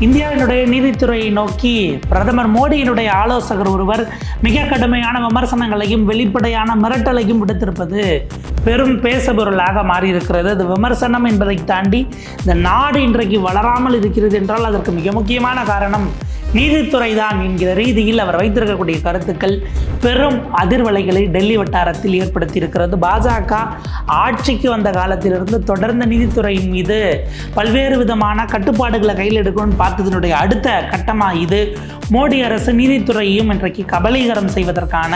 இந்தியாவினுடைய நீதித்துறையை நோக்கி பிரதமர் மோடியினுடைய ஆலோசகர் ஒருவர் மிக கடுமையான விமர்சனங்களையும் வெளிப்படையான மிரட்டலையும் விடுத்திருப்பது பெரும் பேசபொருளாக மாறியிருக்கிறது. அது விமர்சனம் என்பதை தாண்டி இந்த நாடு இன்றைக்கு வளராமல் இருக்கிறது என்றால் அதற்கு மிக முக்கியமான காரணம் நீதித்துறை தான் என்கிற ரீதியில் அவர் வைத்திருக்கக்கூடிய கருத்துக்கள் பெரும் அதிர்வலைகளை டெல்லி வட்டாரத்தில் ஏற்படுத்தியிருக்கிறது. பாஜக ஆட்சிக்கு வந்த காலத்திலிருந்து தொடர்ந்து நீதித்துறையின் மீது பல்வேறு விதமான கட்டுப்பாடுகளை கையில் எடுக்கணும்னு பார்த்ததனுடைய அடுத்த கட்டமாக இது. மோடி அரசு நீதித்துறையையும் இன்றைக்கு கபலீகரம் செய்வதற்கான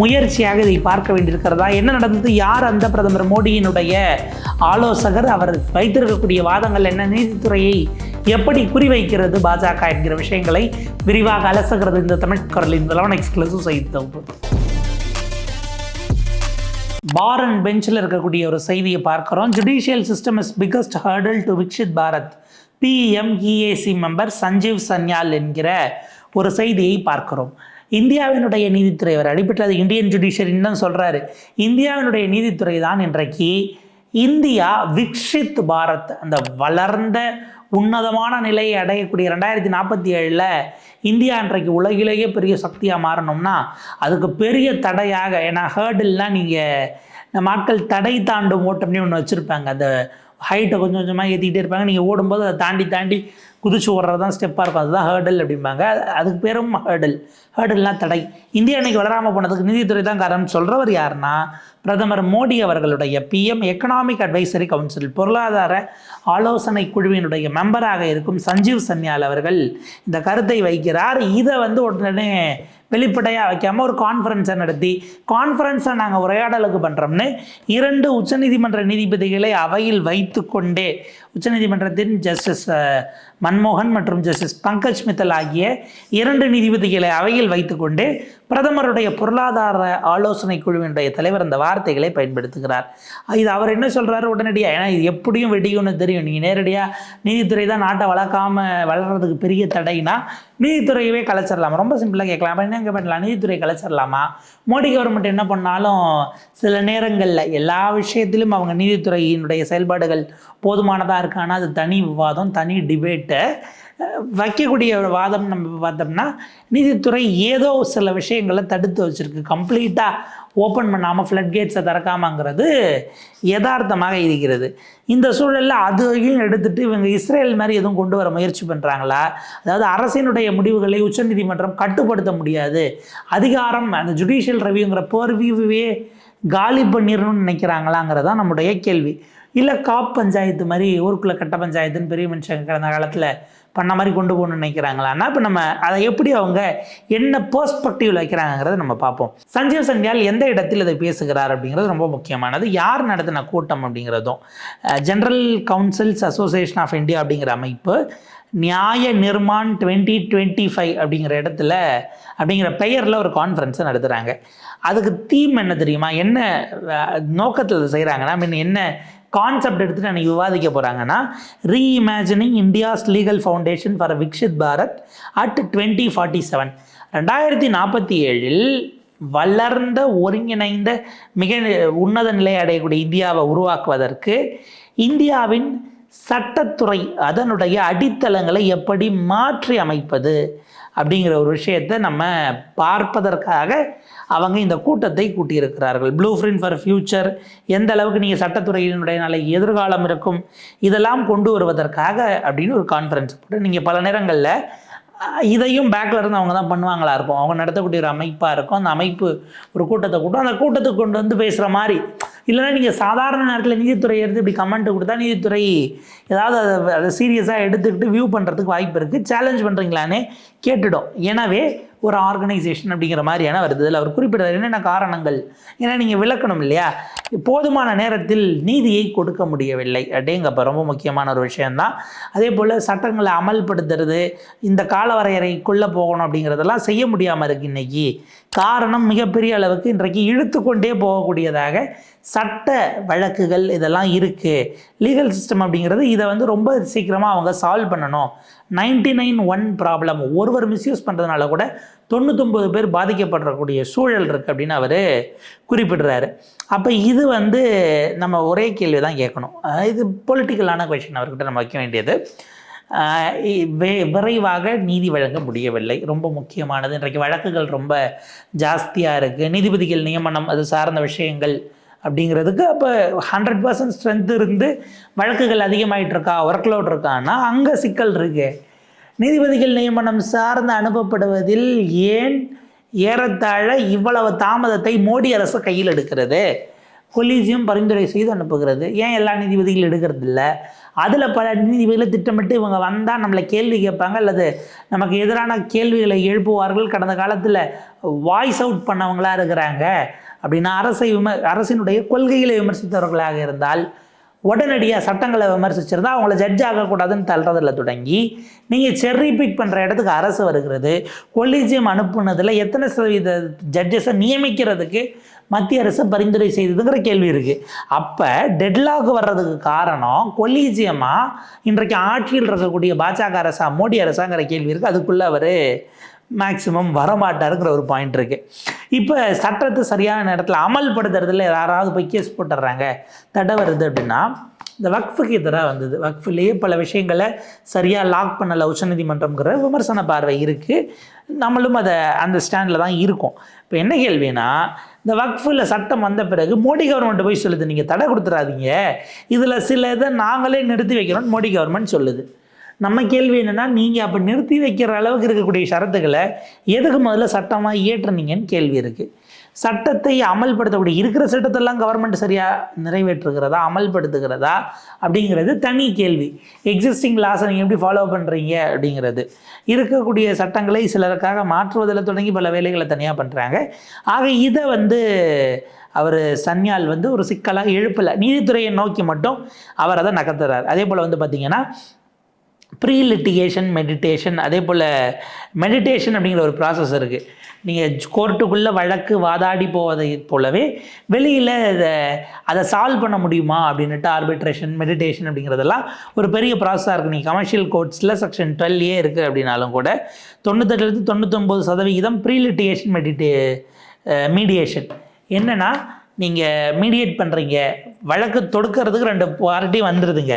முயற்சியாக இதை பார்க்க வேண்டியிருக்கிறதா? என்ன நடந்தது? யார் அந்த பிரதமர் மோடியினுடைய ஆலோசகர்? அவர் வைத்திருக்கக்கூடிய வாதங்கள் என்ன? நீதித்துறையை எப்படி குறிவைக்கிறது பாஜக என்கிற விஷயங்களை விரிவாக அலசுகிறது இந்த தமிழ் குரலின் லெவன் எக்ஸ்க்ளூசிவ் செய்தி தொகுப்பு. பார் அண்ட் பெஞ்சில் இருக்கக்கூடிய ஒரு செய்தியை பார்க்குறோம். Judicial system is biggest hurdle to Viksit Bharat PMEAC member Sanjeev Sanyal என்கிற ஒரு செய்தியை பார்க்கிறோம். இந்தியாவினுடைய நீதித்துறை அவர் அடிப்பட்டது இந்தியன் ஜுடிஷியரின்னு தான் சொல்கிறாரு இந்தியாவினுடைய நீதித்துறை தான் இன்றைக்கு இந்தியா விக்ஷித் பாரத் அந்த வளர்ந்த உன்னதமான நிலையை அடையக்கூடிய ரெண்டாயிரத்தி நாற்பத்தி ஏழில் இந்தியா இன்றைக்கு உலகிலேயே பெரிய சக்தியாக மாறணும்னா அதுக்கு பெரிய தடையாக ஏன்னா ஹேர்டில்லாம் நீங்கள் மக்கள் தடை தாண்டும் ஓட்டம்னு ஒன்று வச்சுருப்பாங்க. அந்த ஹைட்டை கொஞ்சம் கொஞ்சமாக ஏற்றிக்கிட்டே இருப்பாங்க. நீங்கள் ஓடும்போது அதை தாண்டி தாண்டி குதிச்சு ஓடுறது தான் ஸ்டெப்பாக இருக்கும். அதுதான் ஹேர்டல் அப்படிம்பாங்க. அதுக்கு பேரும் ஹேர்டல் ஹேர்டில்லாம் தடை. இந்தியா இன்னைக்கு வளராமல் போனதுக்கு நீதித்துறை தான் காரணம் சொல்கிறவர் யாருன்னா பிரதமர் மோடி அவர்களுடைய பிஎம் எக்கனாமிக் அட்வைசரி கவுன்சில் பொருளாதார ஆலோசனை குழுவினுடைய மெம்பராக இருக்கும் சஞ்சீவ் சன்யால் அவர்கள் இந்த கருத்தை வைக்கிறார். இதை வந்து உடனே வெளிப்படையாக வைக்காமல் ஒரு கான்ஃபரன்ஸை நடத்தி கான்ஃபரன்ஸை நாங்கள் உரையாடலுக்கு பண்ணுறோம்னு இரண்டு உச்சநீதிமன்ற நீதிபதிகளை அவையில் வைத்துக்கொண்டே உச்சநீதிமன்றத்தின் ஜஸ்டிஸ் மன்மோகன் மற்றும் ஜஸ்டிஸ் பங்கஜ் மித்தல் ஆகிய இரண்டு நீதிபதிகளை அவையில் வைத்துக்கொண்டு பிரதமருடைய பொருளாதார ஆலோசனை குழுவினுடைய தலைவர் அந்த வார்த்தைகளை பயன்படுத்துகிறார். இது அவர் என்ன சொல்கிறாரு உடனடியாக ஏன்னா இது எப்படியும் வெடிக்கும்னு தெரியும். நீங்கள் நேரடியாக நீதித்துறை தான் நாட்டை வளர்க்காமல் வளர்கிறதுக்கு பெரிய தடைனா நீதித்துறையவே கலைச்சிடலாம் ரொம்ப சிம்பிளாக கேட்கலாம். அப்ப இங்கே பண்ணலாம்? நீதித்துறை கலைச்சிடலாமா மோடி கவர்மெண்ட் என்ன பண்ணாலும் சில நேரங்களில் எல்லா விஷயத்திலும் அவங்க நீதித்துறையினுடைய செயல்பாடுகள் போதுமானதாக இருக்கானா அது தனி விவாதம் தனி டிபேட்டை வைக்கக்கூடிய ஒரு வாதம் நம்ம பார்த்தோம்னா நீதித்துறை ஏதோ சில விஷயங்களை தடுத்து வச்சிருக்கு. கம்ப்ளீட்டாக ஓப்பன் பண்ணாமல் ஃப்ளட் கேட்ஸை திறக்காமங்கிறது யதார்த்தமாக இருக்கிறது. இந்த சூழலில் அதையும் எடுத்துகிட்டு இவங்க இஸ்ரேல் மாதிரி எதுவும் கொண்டு வர முயற்சி பண்ணுறாங்களா அதாவது அரசினுடைய முடிவுகளை உச்சநீதிமன்றம் கட்டுப்படுத்த முடியாது. அதிகாரம் அந்த ஜுடிஷியல் ரவிங்கிற போர்வியூவே காலி பண்ணிடணும்னு நினைக்கிறாங்களாங்கிறது தான் நம்முடைய கேள்வி. இல்லை காப் பஞ்சாயத்து மாதிரி ஊருக்குள்ளே கட்ட பஞ்சாயத்துன்னு பெரிய மனுஷங்க கடந்த காலத்தில் பண்ண மாதிரி கொண்டு போகணும்னு நினைக்கிறாங்களான்னா இப்போ நம்ம அதை எப்படி அவங்க என்ன பெர்ஸ்பெக்டிவில் வைக்கிறாங்கிறத நம்ம பார்ப்போம். சஞ்சீவ் சந்தியால் எந்த இடத்தில் இதை பேசுகிறார் அப்படிங்கிறது ரொம்ப முக்கியமானது. யார் நடத்தின கூட்டம் அப்படிங்கிறதும் general councils association of India அப்படிங்கிற அமைப்பு நியாய நிர்மான் டுவெண்ட்டி டுவெண்ட்டி ஃபைவ் அப்படிங்கிற இடத்துல அப்படிங்கிற பெயரில் ஒரு கான்ஃபரன்ஸை நடத்துகிறாங்க அதுக்கு தீம் என்ன தெரியுமா? என்ன நோக்கத்தில் செய்கிறாங்கன்னா மீன் என்ன கான்செப்ட் எடுத்துட்டு அன்றைக்கி விவாதிக்க போகிறாங்கன்னா reimagining India's legal foundation for Viksit Bharat at twenty forty seven ரெண்டாயிரத்தி நாற்பத்தி ஏழில் வளர்ந்த ஒருங்கிணைந்த மிக உன்னத நிலை அடையக்கூடிய இந்தியாவை உருவாக்குவதற்கு இந்தியாவின் சட்டத்துறை அதனுடைய அடித்தளங்களை எப்படி மாற்றி அமைப்பது அப்படிங்கிற ஒரு விஷயத்தை நம்ம பார்ப்பதற்காக அவங்க இந்த கூட்டத்தை கூட்டியிருக்கிறார்கள். ப்ளூ பிரிண்ட் ஃபார் ஃபியூச்சர் எந்த அளவுக்கு நீங்கள் சட்டத்துறையினுடைய நாளை எதிர்காலம் இருக்கும் இதெல்லாம் கொண்டு வருவதற்காக அப்படின்னு ஒரு கான்ஃபரன்ஸ் போட்டு நீங்கள் பல நேரங்களில் இதையும் பேக்கில் இருந்து அவங்க தான் பண்ணுவாங்களா இருக்கும். அவங்க நடத்தக்கூடிய ஒரு அமைப்பாக இருக்கும். அந்த அமைப்பு ஒரு கூட்டத்தை கூட்டம். அந்த கூட்டத்துக்கு கொண்டு வந்து பேசுகிற மாதிரி இல்லைன்னா நீங்கள் சாதாரண நேரத்தில் நீதித்துறை எடுத்து இப்படி கமெண்ட் கொடுத்தா நீதித்துறை ஏதாவது அதை அதை சீரியஸாக எடுத்துக்கிட்டு வியூ பண்ணுறதுக்கு வாய்ப்பு இருக்குது சேலஞ்ச் பண்ணுறீங்களானே கேட்டுடும். எனவே ஒரு ஆர்கனைசேஷன் அப்படிங்கிற மாதிரியான வருது இதில் அவர் குறிப்பிடுறார். என்னென்ன காரணங்கள்? ஏன்னா நீங்கள் விளக்கணும் இல்லையா? போதுமான நேரத்தில் நீதியை கொடுக்க முடியவில்லை. அப்படிங்கப்ப ரொம்ப முக்கியமான ஒரு விஷயம்தான். அதே போல் சட்டங்களை அமல்படுத்துறது இந்த காலவரையறைக்குள்ளே போகணும் அப்படிங்கிறதெல்லாம் செய்ய முடியாமல் இருக்கு இன்னைக்கு. காரணம் மிகப்பெரிய அளவுக்கு இன்றைக்கு இழுத்து கொண்டே போகக்கூடியதாக சட்ட வழக்குகள் இதெல்லாம் இருக்குது லீகல் சிஸ்டம் அப்படிங்கிறது இதை வந்து ரொம்ப சீக்கிரமாக அவங்க சால்வ் பண்ணணும். நைன்டி நைன் ஒன் ப்ராப்ளம் ஒருவர் மிஸ்யூஸ் பண்ணுறதுனால கூட தொண்ணூத்தொம்பது பேர் பாதிக்கப்படக்கூடிய சூழல் இருக்குது அப்படின்னு அவர் குறிப்பிடுறாரு. அப்போ இது வந்து நம்ம ஒரே கேள்வி தான் கேட்கணும். இது பொலிட்டிக்கலான கொஷின் அவர்கிட்ட நம்ம வைக்க வேண்டியது. வே- விரைவாக நீதி வழங்க முடியவில்லை. ரொம்ப முக்கியமானது. இன்றைக்கு வழக்குகள் ரொம்ப ஜாஸ்தியாக இருக்குது நீதிபதிகள் நியமனம் அது சார்ந்த விஷயங்கள் அப்படிங்கிறதுக்கு அப்போ ஹண்ட்ரட் பர்சன்ட் ஸ்ட்ரென்த் இருந்து வழக்குகள் அதிகமாயிட்டு இருக்கா ஒர்க் லோட் இருக்கான்னா அங்கே சிக்கல் இருக்கு. நீதிபதிகள் நியமனம் சார்ந்து அனுப்பப்படுவதில் ஏன் ஏறத்தாழ இவ்வளவு தாமதத்தை மோடி அரசு கையில் எடுக்கிறது? கொலீஜியம் பரிந்துரை செய்து அனுப்புகிறது. ஏன் எல்லா நீதிபதிகளும் எடுக்கிறது இல்லை அதில் பல நீதிபதிகளை திட்டமிட்டு இவங்க வந்தால் நம்மளை கேள்வி கேட்பாங்க அல்லது நமக்கு எதிரான கேள்விகளை எழுப்புவார்கள். கடந்த காலத்தில் வாய்ஸ் அவுட் பண்ணவங்களா இருக்கிறாங்க. அப்படின்னா அரசை விம அரசினுடைய கொள்கைகளை விமர்சித்தவர்களாக இருந்தால் உடனடியாக சட்டங்களை விமர்சிச்சிருந்தா அவங்கள ஜட்ஜ் ஆகக்கூடாதுன்னு தள்ளுறதுல தொடங்கி நீங்கள் செர்ரி பிக் பண்ணுற இடத்துக்கு அரசு வருகிறது. கொலிஜியம் அனுப்புனதில் எத்தனை சதவீத ஜட்ஜஸை நியமிக்கிறதுக்கு மத்திய அரசு பரிந்துரை செய்ததுங்கிற கேள்வி இருக்குது அப்போ டெட்லாக் வர்றதுக்கு காரணம் கொலீஜியமாக இன்றைக்கு ஆட்சியில் இருக்கக்கூடிய பாஜக அரசா மோடி அரசாங்கிற கேள்வி இருக்குது அதுக்குள்ளே அவர் மேக்சிமம் வரமாட்டாருங்கிற ஒரு பாயிண்ட் இருக்குது இப்போ சட்டத்தை சரியான நேரத்தில் அமல்படுத்துறதுல யாராவது போய் கேஸ் போட்டுடுறாங்க தடை வருது அப்படின்னா இந்த வக்ஃபுக்கு எதிராக வந்தது. வக்ஃபிலேயே பல விஷயங்களை சரியாக லாக் பண்ணலை உச்சநீதிமன்றம்ங்கிற விமர்சன பார்வை இருக்குது நம்மளும் அதை அந்த ஸ்டாண்டில் தான் இருக்கும். இப்போ என்ன கேள்வினா இந்த வக்ஃபில் சட்டம் வந்த பிறகு மோடி கவர்மெண்ட் போய் சொல்லுது நீங்கள் தடை கொடுத்துறாதீங்க. இதில் சில இதை நாங்களே நிறுத்தி வைக்கிறோம்னு மோடி கவர்மெண்ட் சொல்லுது. நம்ம கேள்வி என்னென்னா நீங்கள் அப்போ நிறுத்தி வைக்கிற அளவுக்கு இருக்கக்கூடிய ஷரத்துக்களை எதுக்கு முதல்ல சட்டமாக இயற்றுனீங்கன்னு கேள்வி இருக்குது சட்டத்தை அமல்படுத்தக்கூடிய இருக்கிற சட்டத்தெல்லாம் கவர்மெண்ட் சரியாக நிறைவேற்றுகிறதா அமல்படுத்துகிறதா அப்படிங்கிறது தனி கேள்வி. எக்ஸிஸ்டிங் லாஸை நீங்கள் எப்படி ஃபாலோ பண்ணுறீங்க அப்படிங்கிறது. இருக்கக்கூடிய சட்டங்களை சிலருக்காக மாற்றுவதில் தொடங்கி பல வேலைகளை தனியாக பண்ணுறாங்க ஆக இதை வந்து அவர் சன்யால் வந்து ஒரு சிக்கலாக எழுப்பலை. நீதித்துறையை நோக்கி மட்டும் அவர் அதை நகர்த்துறார். அதே போல் வந்து பார்த்திங்கன்னா ப்ரீ லிட்டிகேஷன் மெடிடேஷன் அதே போல் மெடிடேஷன் அப்படிங்கிற ஒரு ப்ராசஸ் இருக்குது நீங்கள் கோர்ட்டுக்குள்ளே வழக்கு வாதாடி போவதை போலவே வெளியில் இதை அதை சால்வ் பண்ண முடியுமா அப்படின்ட்டு ஆர்பிட்ரேஷன் மெடிடேஷன் அப்படிங்கிறதெல்லாம் ஒரு பெரிய ப்ராசஸாக இருக்குது நீங்கள் கமர்ஷியல் கோர்ட்ஸில் செக்ஷன் டுவெல்லே இருக்குது அப்படின்னாலும் கூட தொண்ணூத்தெட்டுலேருந்து தொண்ணூத்தொம்பது சதவிகிதம் ப்ரீ லிட்டிகேஷன் மெடிடே மீடியேஷன் என்னென்னா நீங்கள் மீடியேட் பண்ணுறீங்க வழக்கு தொடுக்கிறதுக்கு ரெண்டு பார்ட்டி வந்துடுதுங்க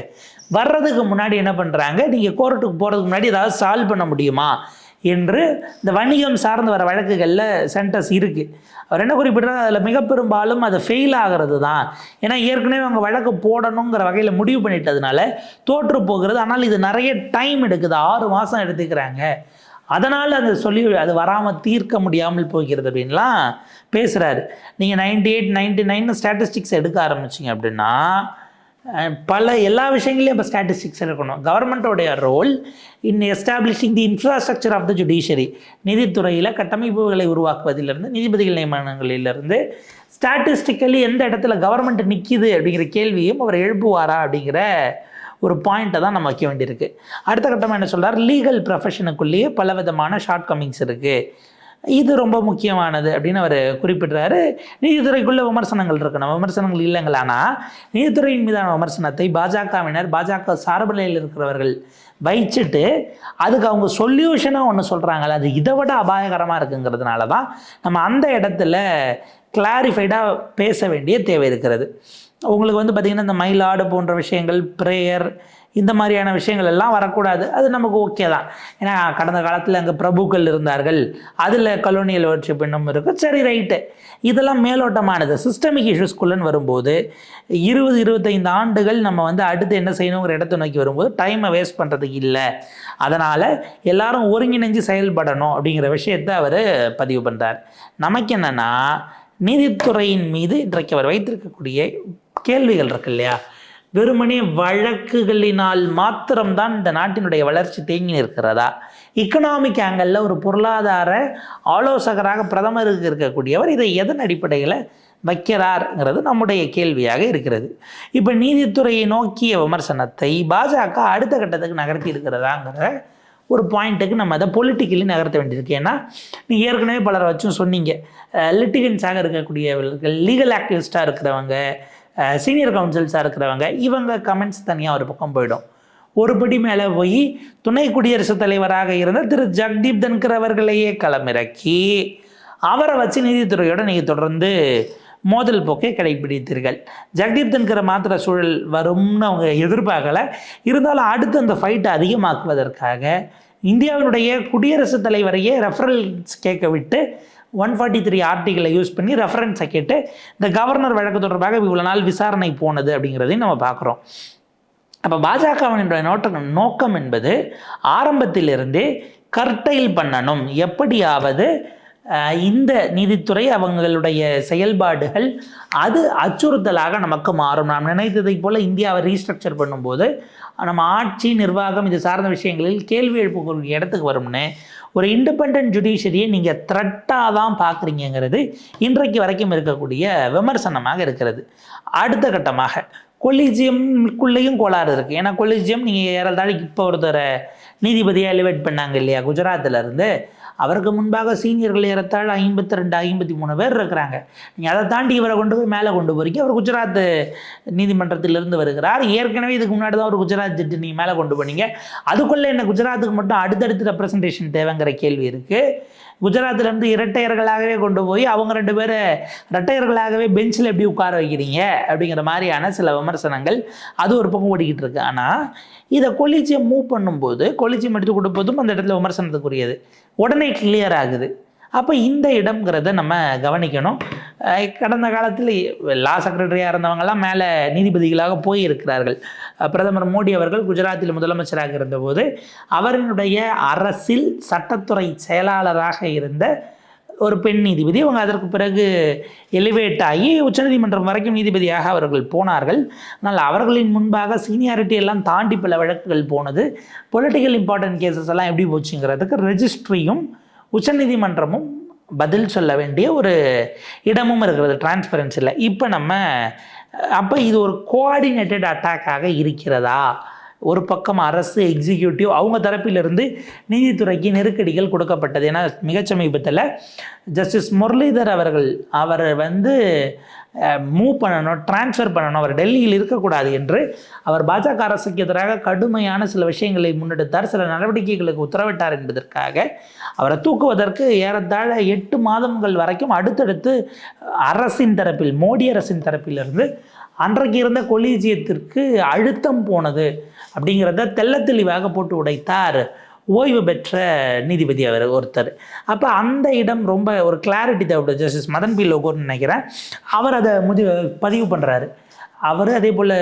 வர்றதுக்கு முன்னாடி என்ன பண்ணுறாங்க நீங்கள் கோர்ட்டுக்கு போகிறதுக்கு முன்னாடி ஏதாவது சால்வ் பண்ண முடியுமா? என்று இந்த வணிகம் சார்ந்து வர வழக்குகளில் சென்டர்ஸ் இருக்குது அவர் என்ன குறிப்பிட்றாரு? அதில் மிக பெரும்பாலும் அது ஃபெயில் ஆகிறது தான் ஏன்னா ஏற்கனவே அவங்க வழக்கு போடணுங்கிற வகையில் முடிவு பண்ணிட்டதுனால தோற்று போகிறது. ஆனால் இது நிறைய டைம் எடுக்குது. ஆறு மாதம் எடுத்துக்கிறாங்க. அதனால் அந்த சொல்லி அது வராமல் தீர்க்க முடியாமல் போகிறது அப்படின்லாம் பேசுகிறாரு நீங்கள் ninety eight ninety nine statistics எடுக்க ஆரம்பிச்சிங்க அப்படின்னா பல எல்லா விஷயங்களையும் இப்போ ஸ்டாட்டிஸ்டிக்ஸ் இருக்கணும் கவர்மெண்ட்டோடைய role in establishing the infrastructure of the judiciary நீதித்துறையில் கட்டமைப்புகளை உருவாக்குவதிலிருந்து நீதிபதிகள் நியமனங்களிலிருந்து ஸ்டாட்டிஸ்டிக்கலி எந்த இடத்துல கவர்மெண்ட் நிற்கிது அப்படிங்கிற கேள்வியும் அவர் எழுப்புவாரா அப்படிங்கிற ஒரு பாயிண்ட்டை தான் நம்ம வைக்க வேண்டியிருக்கு. அடுத்த கட்டமாக என்ன சொல்கிறார் லீகல் ப்ரொஃபஷனுக்குள்ளேயே பல விதமான ஷார்ட் கமிங்ஸ் இருக்குது இது ரொம்ப முக்கியமானது அப்படின்னு அவர் குறிப்பிடுறாரு. நீதித்துறைக்குள்ள விமர்சனங்கள் இருக்கணும். விமர்சனங்கள் இல்லைங்களானா நீதித்துறையின் மீதான விமர்சனத்தை பாஜகவினர் பாஜக சார்பு நிலையில் இருக்கிறவர்கள் வைச்சிட்டு அதுக்கு அவங்க சொல்யூஷனாக ஒன்று சொல்கிறாங்கல்ல அது இதை விட அபாயகரமாக இருக்குங்கிறதுனால தான் நம்ம அந்த இடத்துல கிளாரிஃபைடாக பேச வேண்டிய தேவை இருக்கிறது. உங்களுக்கு வந்து பார்த்திங்கன்னா இந்த மயிலாடு போன்ற விஷயங்கள் ப்ரேயர் இந்த மாதிரியான விஷயங்கள் எல்லாம் வரக்கூடாது. அது நமக்கு ஓகே தான். ஏன்னா கடந்த காலத்தில் அங்கே பிரபுக்கள் இருந்தார்கள். அதில் கலோனியல் வர்ஷிப் இன்னும் இருக்குது சரி ரைட்டு இதெல்லாம் மேலோட்டமானது. சிஸ்டமிக் இஷ்யூஸ்குள்ளன்னு வரும்போது இருபது இருபத்தைந்து ஆண்டுகள் நம்ம வந்து அடுத்து என்ன செய்யணுங்கிற இடத்தை நோக்கி வரும்போது டைமை வேஸ்ட் பண்ணுறதுக்கு இல்லை. அதனால் எல்லாரும் ஒருங்கிணைஞ்சு செயல்படணும் அப்படிங்கிற விஷயத்தை அவர் பதிவு பண்ணுறார் நமக்கு என்னென்னா நீதித்துறையின் மீது இன்றைக்கு அவர் வைத்திருக்கக்கூடிய கேள்விகள் இருக்கு இல்லையா வெறுமனே வழக்குகளினால் மாத்திரம்தான் இந்த நாட்டினுடைய வளர்ச்சி தேங்கி இருக்கிறதா இக்கனாமிக் ஆங்கிளில் ஒரு பொருளாதார ஆலோசகராக பிரதமருக்கு இருக்கக்கூடியவர் இதை எதன் அடிப்படையில் வைக்கிறார்ங்கிறது நம்முடைய கேள்வியாக இருக்கிறது. இப்போ நீதித்துறையை நோக்கிய விமர்சனத்தை பாஜக அடுத்த கட்டத்துக்கு நகர்த்தி இருக்கிறதாங்கிற ஒரு பாயிண்ட்டுக்கு நம்ம அதை பொலிட்டிக்கலி நகர்த்த வேண்டியிருக்கு. ஏன்னா நீங்கள் ஏற்கனவே பலரை வச்சும் சொன்னீங்க. லிட்டிகன்ஸாக இருக்கக்கூடியவர்கள் லீகல் ஆக்டிவிஸ்ட்டாக இருக்கிறவங்க சீனியர் கவுன்சில்ஸாக இருக்கிறவங்க இவங்க கமெண்ட்ஸ் தனியாக ஒரு பக்கம் போயிடும். ஒரு படி மேலே போய் துணை குடியரசுத் தலைவராக இருந்த திரு. ஜக்தீப் தன்கர் அவர்களையே களமிறக்கி அவரை வச்சு நீதித்துறையோடு நீங்கள் தொடர்ந்து மோதல் போக்கை கடைபிடித்தீர்கள். ஜெகதீப் தன்கரை மாத்திர சூழல் வரும்னு அவங்க எதிர்பார்க்கலை. இருந்தாலும் அடுத்து அந்த ஃபைட்டை அதிகமாக்குவதற்காக இந்தியாவினுடைய குடியரசுத் தலைவரையே ரெஃபரன்ஸ் கேட்க விட்டு ஒன் ஃபார்ட்டி த்ரீ ஆர்டிகளை யூஸ் பண்ணி ரெஃபரன்ஸை கேட்டு இந்த கவர்னர் வழக்கு தொடர்பாக இவ்வளோ நாள் விசாரணை போனது அப்படிங்கிறதையும் நம்ம பார்க்குறோம். அப்போ பாஜகவினுடைய நோட்ட நோக்கம் என்பது ஆரம்பத்திலிருந்தே கர்டைல் பண்ணணும். எப்படியாவது இந்த நீதித்துறை அவங்களுடைய செயல்பாடுகள் அது அச்சுறுத்தலாக நமக்கு மாறும். நாம் நினைத்ததைப் போல் இந்தியாவை ரீஸ்ட்ரக்சர் பண்ணும்போது நம்ம ஆட்சி நிர்வாகம் இது சார்ந்த விஷயங்களில் கேள்வி எழுப்பக்கூடிய இடத்துக்கு வரும்னு ஒரு இண்டிபெண்ட் ஜுடிஷியரியை நீங்கள் த்ரெட்டாக தான் பார்க்குறீங்கிறது இன்றைக்கு வரைக்கும் இருக்கக்கூடிய விமர்சனமாக இருக்கிறது. அடுத்த கட்டமாக கொலிஜியம்குள்ளேயும் கோளாறு இருக்குது ஏன்னா கொலிஜியம் நீங்கள் ஏறத்தாழ இப்போ ஒருத்தரை நீதிபதியாக எலிவேட் பண்ணாங்க இல்லையா குஜராத்தில் இருந்து அவருக்கு முன்பாக சீனியர்கள் ஏறத்தாழ் ஐம்பத்தி ரெண்டு ஐம்பத்தி மூணு பேர் இருக்கிறாங்க. நீங்கள் அதை தாண்டி இவரை கொண்டு போய் மேலே கொண்டு போறீங்க. அவர் குஜராத் நீதிமன்றத்திலிருந்து வருகிறார். ஏற்கனவே இதுக்கு முன்னாடி தான் ஒரு குஜராத் ஜட்ஜி நீங்கள் மேலே கொண்டு போனீங்க. அதுக்குள்ளே என்ன குஜராத்துக்கு மட்டும் அடுத்தடுத்து ரெப்ரசன்டேஷன் தேவைங்கிற கேள்வி இருக்குது குஜராத்திலேருந்து இரட்டையர்களாகவே கொண்டு போய் அவங்க ரெண்டு பேரை இரட்டையர்களாகவே பெஞ்சில் எப்படி உட்கார வைக்கிறீங்க? அப்படிங்கிற மாதிரியான சில விமர்சனங்கள் அது ஒரு பக்கம் ஓடிக்கிட்டு இருக்கு. ஆனால் இதை கொலிச்சியை மூவ் பண்ணும்போது கொலிச்சியம் எடுத்து கொடுப்பதும் அந்த இடத்துல விமர்சனத்துக்குரியது. உடனே கிளியர் ஆகுது. அப்போ இந்த இடம்ங்கிறத நம்ம கவனிக்கணும். கடந்த காலத்தில் லா செக்ரட்டரியாக இருந்தவங்கெல்லாம் மேலே நீதிபதிகளாக போயிருக்கிறார்கள். பிரதமர் மோடி அவர்கள் குஜராத்தில் முதலமைச்சராக இருந்தபோது அவரினுடைய அரசில் சட்டத்துறை செயலாளராக இருந்த ஒரு பெண் நீதிபதி. அவங்க அதற்கு பிறகு எலிவேட் ஆகி உச்சநீதிமன்றம் வரைக்கும் நீதிபதியாக அவர்கள் போனார்கள். ஆனால் அவர்களின் முன்பாக சீனியாரிட்டி எல்லாம் தாண்டி பல வழக்குகள் போனது. பொலிட்டிக்கல் இம்பார்ட்டன்ட் கேசஸ் எல்லாம் எப்படி போச்சுங்கிறதுக்கு ரெஜிஸ்ட்ரியும் உச்சநீதிமன்றமும் பதில் சொல்ல வேண்டிய ஒரு இடமும் இருக்கிறது. டிரான்ஸ்பரன்சியில் இப்போ நம்ம அப்போ இது ஒரு கோஆர்டினேட்டட் அட்டாக்காக இருக்கிறதா? ஒரு பக்கம் அரசு எக்ஸிக்யூட்டிவ் அவங்க தரப்பிலிருந்து நீதித்துறைக்கு நெருக்கடிகள் கொடுக்கப்பட்டது. ஏன்னா மிகச் சமீபத்தில் ஜஸ்டிஸ் முரளிதர் அவர்கள் அவர் வந்து மூவ் பண்ணணும் ட்ரான்ஸ்ஃபர் பண்ணணும் அவர் டெல்லியில் இருக்கக்கூடாது என்று அவர் பாஜக அரசுக்கு எதிராக கடுமையான சில விஷயங்களை முன்னெடுத்தார். சில நடவடிக்கைகளுக்கு உத்தரவிட்டார் என்பதற்காக அவரை தூக்குவதற்கு ஏறத்தாழ எட்டு மாதங்கள் வரைக்கும் அடுத்தடுத்து அரசின் தரப்பில் மோடி அரசின் தரப்பிலிருந்து அன்றைக்கு இருந்த கொலீஜியத்திற்கு அழுத்தம் போனது. அப்படிங்கிறத தெள்ளத் தெளிவாக போட்டு உடைத்தார். ஓய்வு பெற்ற நீதிபதி அவர் ஒருத்தர். அப்போ அந்த இடம் ரொம்ப ஒரு கிளாரிட்டி தேவைப்படுது ஜஸ்டிஸ் மதன் பி. லோகோன்னு நினைக்கிறேன். அவர் அதை முதி பதிவு பண்ணுறாரு அவர் அதே போல்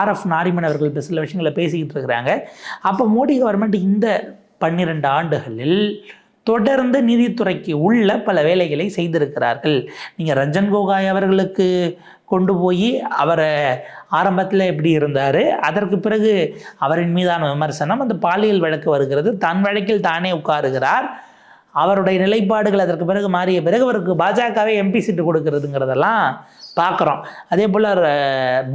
ஆர்எஃப் நாரிமன் அவர்கள் இப்போ சில விஷயங்களை பேசிக்கிட்டு இருக்கிறாங்க. அப்போ மோடி கவர்மெண்ட் இந்த பன்னிரெண்டு ஆண்டுகளில் தொடர்ந்து நீதித்துறைக்கு உள்ள பல வேலைகளை செய்திருக்கிறார்கள். நீங்கள் ரஞ்சன் கோகாய் அவர்களுக்கு கொண்டு போய் அவரை ஆரம்பத்தில் எப்படி இருந்தார்? அதற்கு பிறகு அவரின் மீதான விமர்சனம் அந்த பாலியல் வழக்கு வருகிறது. தன் வழக்கில் தானே உட்காருகிறார். அவருடைய நிலைப்பாடுகள் அதற்கு பிறகு மாறிய பிறகு அவருக்கு பாஜகவே எம்பி சீட்டு கொடுக்கறதுங்கிறதெல்லாம் பார்க்குறோம். அதே போல்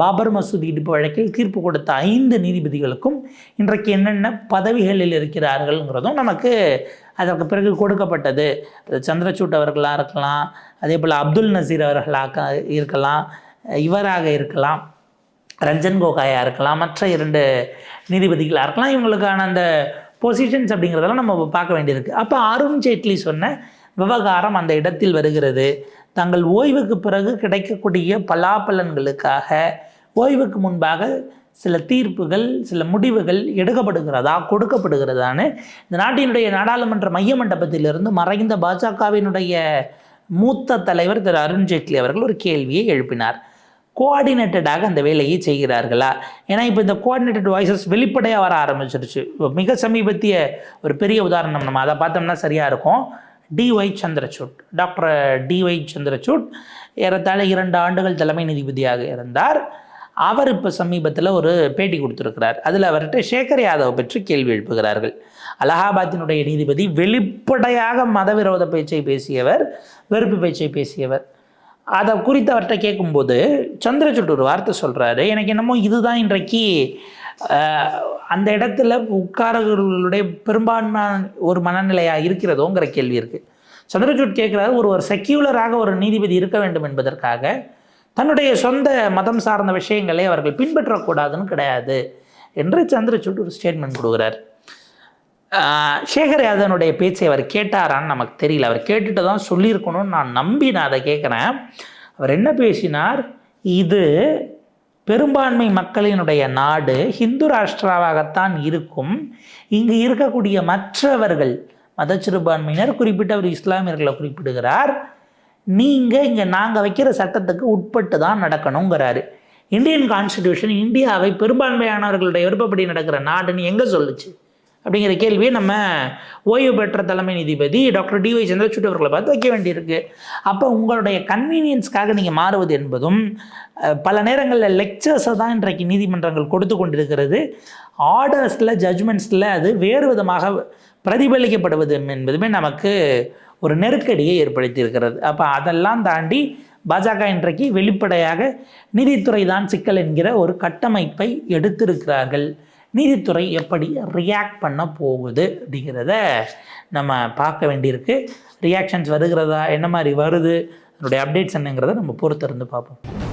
பாபர் மசூதி இடிப்பு வழக்கில் தீர்ப்பு கொடுத்த ஐந்து நீதிபதிகளுக்கும் இன்றைக்கு என்னென்ன பதவிகளில் இருக்கிறார்கள்ங்கிறதும் நமக்கு அதற்கு பிறகு கொடுக்கப்பட்டது. சந்திரசூட் அவர்களாக இருக்கலாம் அதே போல் அப்துல் நசீர் அவர்களாக இருக்கலாம் இவராக இருக்கலாம் ரஞ்சன் கோகாயாக இருக்கலாம் மற்ற இரண்டு நீதிபதிகளாக இருக்கலாம். இவங்களுக்கான அந்த பொசிஷன்ஸ் அப்படிங்கிறதெல்லாம் நம்ம பார்க்க வேண்டியிருக்கு. அப்போ அருண் ஜேட்லி சொன்ன விவகாரம் அந்த இடத்தில் வருகிறது. தங்கள் ஓய்வுக்கு பிறகு கிடைக்கக்கூடிய பலாபலன்களுக்காக ஓய்வுக்கு முன்பாக சில தீர்ப்புகள் சில முடிவுகள் எடுக்கப்படுகிறதா கொடுக்கப்படுகிறதான்னு இந்த நாட்டினுடைய நாடாளுமன்ற மைய மண்டபத்திலிருந்து மறைந்த பாஜகவினுடைய மூத்த தலைவர் திரு அருண்ஜேட்லி அவர்கள் ஒரு கேள்வியை எழுப்பினார். கோஆர்டினேட்டடாக அந்த வேலையை செய்கிறார்களா? ஏன்னா இப்போ இந்த கோஆர்டினேட்டட் வாய்ஸஸ் வெளிப்படையாக வர ஆரம்பிச்சிருச்சு. இப்போ மிக சமீபத்திய ஒரு பெரிய உதாரணம் நம்ம அதை பார்த்தோம்னா சரியாக இருக்கும். DY Chandrachud. Doctor DY Chandrachud ஏறத்தாழ இரண்டு ஆண்டுகள் தலைமை நீதிபதியாக இருந்தார். அவர் இப்போ சமீபத்தில் ஒரு பேட்டி கொடுத்துருக்கிறார். அதில் அவர்கிட்ட சேகர் யாதவ் பற்றி கேள்வி எழுப்புகிறார்கள். அலகாபாத்தினுடைய நீதிபதி வெளிப்படையாக மதவிரோத பேச்சை பேசியவர் வெறுப்பு பேச்சை பேசியவர். அதை குறித்து அவர்கிட்ட கேட்கும்போது சந்திரசூட் ஒரு வார்த்தை சொல்கிறாரு எனக்கு என்னமோ இதுதான் இன்றைக்கு அந்த இடத்துல உட்காரர்களுடைய பெரும்பான்மையான ஒரு மனநிலையாக இருக்கிறதோங்கிற கேள்வி இருக்குது சந்திரசூட் கேட்குறாரு ஒரு ஒரு செக்யூலராக ஒரு நீதிபதி இருக்க வேண்டும் என்பதற்காக தன்னுடைய சொந்த மதம் சார்ந்த விஷயங்களை அவர்கள் பின்பற்றக்கூடாதுன்னு கிடையாது என்று சந்திரசூட் ஒரு ஸ்டேட்மெண்ட் கொடுக்குறார். சேகர் யாதவனுடைய பேச்சை அவர் கேட்டாரான்னு நமக்கு தெரியல. அவர் கேட்டுட்டு தான் சொல்லியிருக்கணும்னு நான் நம்பி நான் அதை கேட்குறேன். அவர் என்ன பேசினார்? இது பெரும்பான்மை மக்களினுடைய நாடு ஹிந்து ராஷ்டிராவாகத்தான் இருக்கும். இங்கு இருக்கக்கூடிய மற்றவர்கள் மத சிறுபான்மையினர் குறிப்பிட்ட இஸ்லாமியர்களை குறிப்பிடுகிறார். நீங்கள் இங்கே நாங்கள் வைக்கிற சட்டத்துக்கு உட்பட்டு தான் நடக்கணுங்கிறாரு. இந்தியன் கான்ஸ்டிடியூஷன் இந்தியாவை பெரும்பான்மையானவர்களுடைய விருப்பப்படி நடக்கிற நாடுன்னு எங்கே சொல்லுச்சு? அப்படிங்கிற கேள்வியை நம்ம ஓய்வு பெற்ற தலைமை நீதிபதி டாக்டர் டிஒய் சந்திரசூட் அவர்களை பார்த்து வைக்க வேண்டியிருக்கு. அப்போ உங்களுடைய கன்வீனியன்ஸ்க்காக நீங்கள் மாறுவது என்பதும் பல நேரங்களில் லெக்சர்ஸை தான் இன்றைக்கு நீதிமன்றங்கள் கொடுத்து கொண்டிருக்கிறது. ஆர்டர்ஸில் ஜட்ஜ்மெண்ட்ஸில் அது வேறு விதமாக பிரதிபலிக்கப்படுவது என்பதுமே நமக்கு ஒரு நெருக்கடியை ஏற்படுத்தியிருக்கிறது. அப்போ அதெல்லாம் தாண்டி பாஜக இன்றைக்கு வெளிப்படையாக நீதித்துறை தான் சிக்கல் என்கிற ஒரு கட்டமைப்பை எடுத்திருக்கிறார்கள். நீதித்துறை எப்படி ரியாக்ட் பண்ண போகுது அப்படிங்கிறத நம்ம பார்க்க வேண்டியிருக்கு. ரியாக்ஷன்ஸ் வருகிறதா? என்ன மாதிரி வருது? அதனுடைய அப்டேட்ஸ் என்னங்கிறத நம்ம பொறுத்திருந்து பார்ப்போம்.